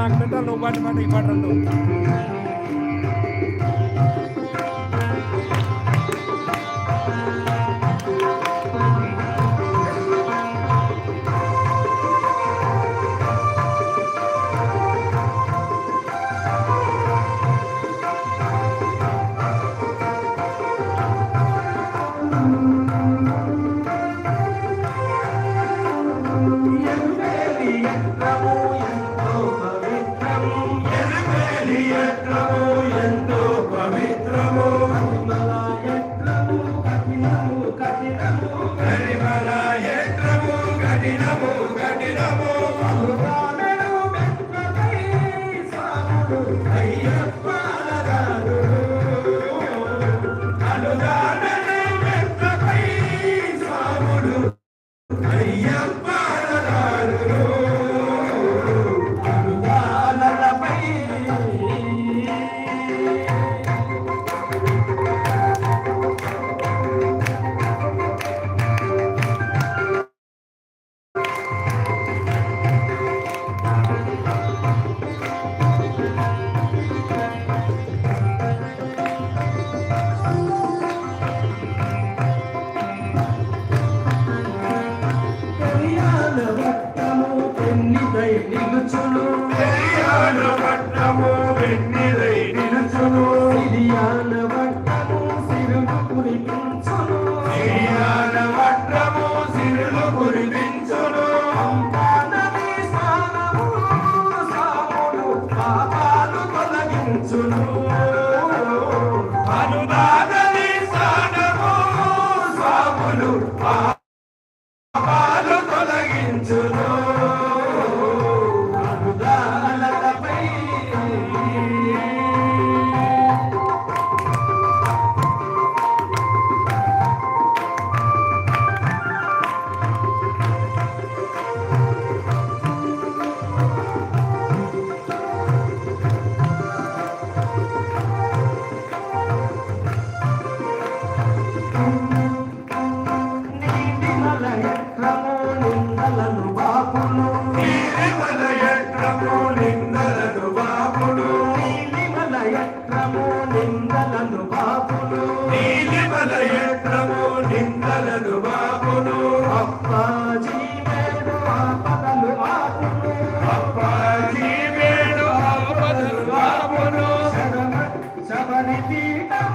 నాకు పెట్టాలి నువ్వు పాటు పాటు ఈ నిలుచును. సిరియాన పట్టము వెన్నెలై నిలుచును. సిరియాన పట్టము సిరులు కురిపించును. సిరియాన పట్టము నిందలను బాపులు నీలిమల యత్రము నిందలను బాపులు నీలిమల యత్రము నిందలను బాపులు నీలిమల యత్రము నిందలను బాపులు అప్పాజీ వేడు బాపులు అప్పాజీ వేడు ఆపదలు బాపులు శబరి పీఠం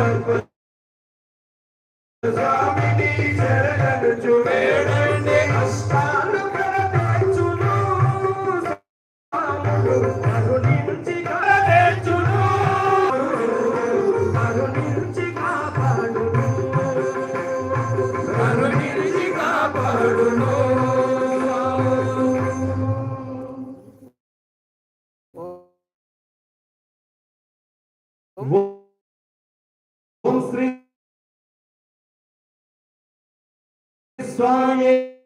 Thank you. Cristo. Cristo